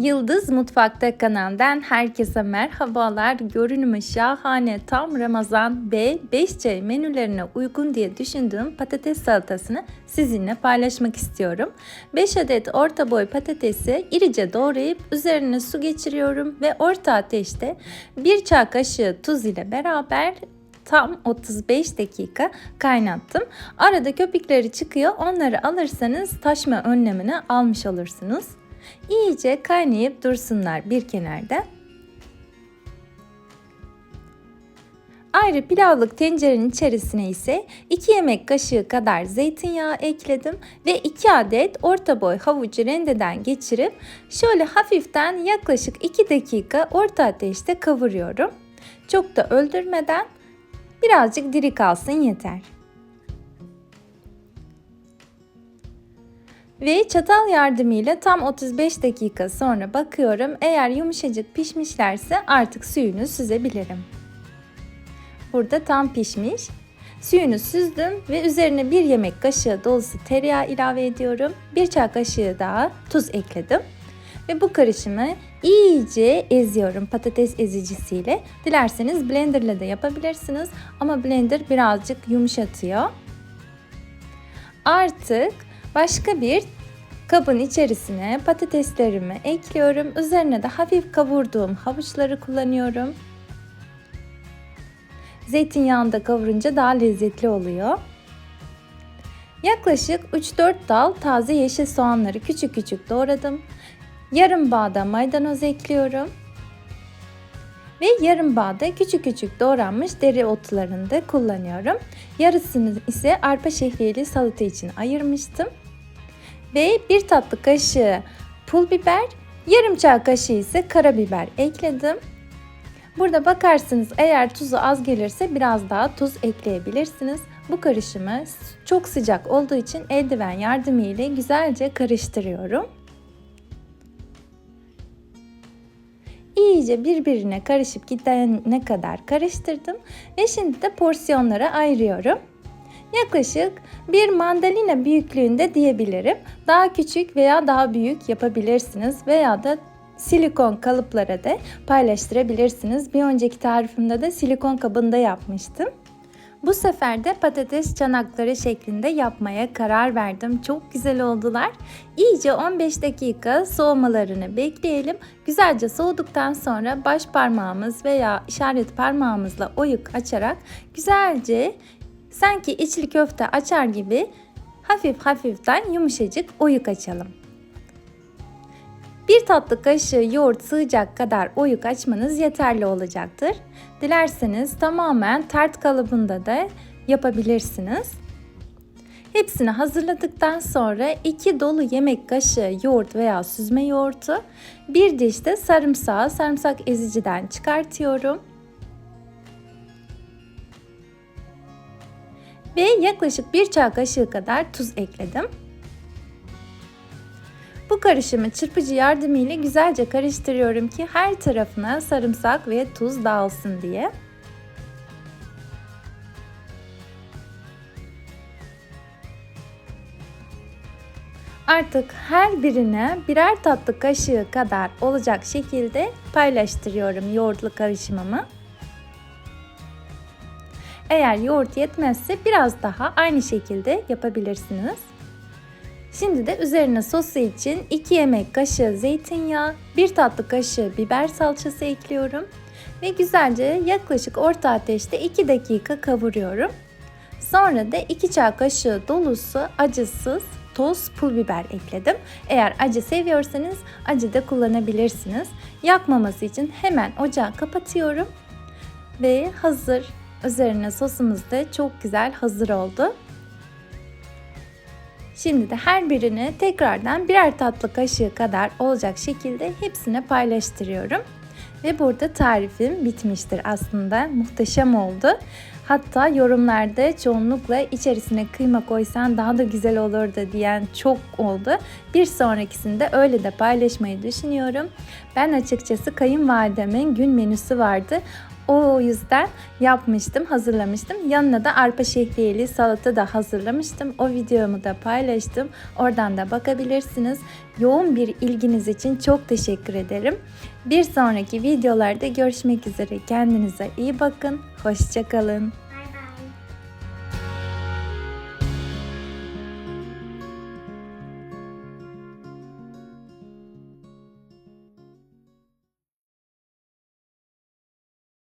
Yıldız Mutfakta kanalından herkese merhabalar. Görünümü şahane tam Ramazan ve 5 çay menülerine uygun diye düşündüğüm patates salatasını sizinle paylaşmak istiyorum. 5 adet orta boy patatesi irice doğrayıp üzerine su geçiriyorum ve orta ateşte 1 çay kaşığı tuz ile beraber tam 35 dakika kaynattım. Arada köpükleri çıkıyor. Onları alırsanız taşma önlemini almış olursunuz. İyice kaynayıp dursunlar bir kenarda. Ayrı pilavlık tencerenin içerisine ise 2 yemek kaşığı kadar zeytinyağı ekledim ve 2 adet orta boy havucu rendeden geçirip şöyle hafiften yaklaşık 2 dakika orta ateşte kavuruyorum. Çok da öldürmeden birazcık diri kalsın yeter. Ve çatal yardımıyla tam 35 dakika sonra bakıyorum. Eğer yumuşacık pişmişlerse artık suyunu süzebilirim. Burada tam pişmiş. Suyunu süzdüm ve üzerine bir yemek kaşığı dolusu tereyağı ilave ediyorum. Bir çay kaşığı daha tuz ekledim. Ve bu karışımı iyice eziyorum patates ezicisiyle. Dilerseniz blenderla da yapabilirsiniz ama blender birazcık yumuşatıyor. Artık Başka bir kabın içerisine patateslerimi ekliyorum. Üzerine de hafif kavurduğum havuçları kullanıyorum. Zeytinyağında kavurunca daha lezzetli oluyor. Yaklaşık 3-4 dal taze yeşil soğanları küçük küçük doğradım. Yarım bağda maydanoz ekliyorum. Ve yarım bağda küçük küçük doğranmış deri otlarını da kullanıyorum. Yarısını ise arpa şehriyeli salata için ayırmıştım ve bir tatlı kaşığı pul biber, yarım çay kaşığı ise karabiber ekledim. Burada bakarsınız eğer tuzu az gelirse biraz daha tuz ekleyebilirsiniz. Bu karışımı çok sıcak olduğu için eldiven yardımıyla güzelce karıştırıyorum. İyice birbirine karışıp gidene kadar karıştırdım ve şimdi de porsiyonlara ayırıyorum. Yaklaşık bir mandalina büyüklüğünde diyebilirim. Daha küçük veya daha büyük yapabilirsiniz veya da silikon kalıplara da paylaştırabilirsiniz. Bir önceki tarifimde de silikon kabında yapmıştım. Bu sefer de patates çanakları şeklinde yapmaya karar verdim. Çok güzel oldular. İyice 15 dakika soğumalarını bekleyelim. Güzelce soğuduktan sonra baş parmağımız veya işaret parmağımızla oyuk açarak güzelce Sanki içli köfte açar gibi hafif hafiften yumuşacık oyuk açalım. Bir tatlı kaşığı yoğurt sığacak kadar oyuk açmanız yeterli olacaktır. Dilerseniz tamamen tart kalıbında da yapabilirsiniz. Hepsini hazırladıktan sonra 2 dolu yemek kaşığı yoğurt veya süzme yoğurtu, bir diş de sarımsağı sarımsak eziciden çıkartıyorum. Ve yaklaşık bir çay kaşığı kadar tuz ekledim. Bu karışımı çırpıcı yardımıyla güzelce karıştırıyorum ki her tarafına sarımsak ve tuz dağılsın diye. Artık her birine birer tatlı kaşığı kadar olacak şekilde paylaştırıyorum yoğurtlu karışımımı. Eğer yoğurt yetmezse biraz daha aynı şekilde yapabilirsiniz. Şimdi de üzerine sosu için 2 yemek kaşığı zeytinyağı, 1 tatlı kaşığı biber salçası ekliyorum ve güzelce yaklaşık orta ateşte 2 dakika kavuruyorum. Sonra da 2 çay kaşığı dolusu acısız toz pul biber ekledim. Eğer acı seviyorsanız acı da kullanabilirsiniz. Yakmaması için hemen ocağı kapatıyorum ve hazır Üzerine sosumuz da çok güzel hazır oldu. Şimdi de her birini tekrardan birer tatlı kaşığı kadar olacak şekilde hepsine paylaştırıyorum. Ve burada tarifim bitmiştir aslında. Muhteşem oldu. Hatta yorumlarda çoğunlukla içerisine kıyma koysan daha da güzel olurdu diyen çok oldu. Bir sonrakisinde öyle de paylaşmayı düşünüyorum. Ben açıkçası kayınvalidemin gün menüsü vardı. O yüzden yapmıştım, hazırlamıştım. Yanına da arpa şehriyeli salata da hazırlamıştım. O videomu da paylaştım. Oradan da bakabilirsiniz. Yoğun bir ilginiz için çok teşekkür ederim. Bir sonraki videolarda görüşmek üzere. Kendinize iyi bakın. Hoşçakalın.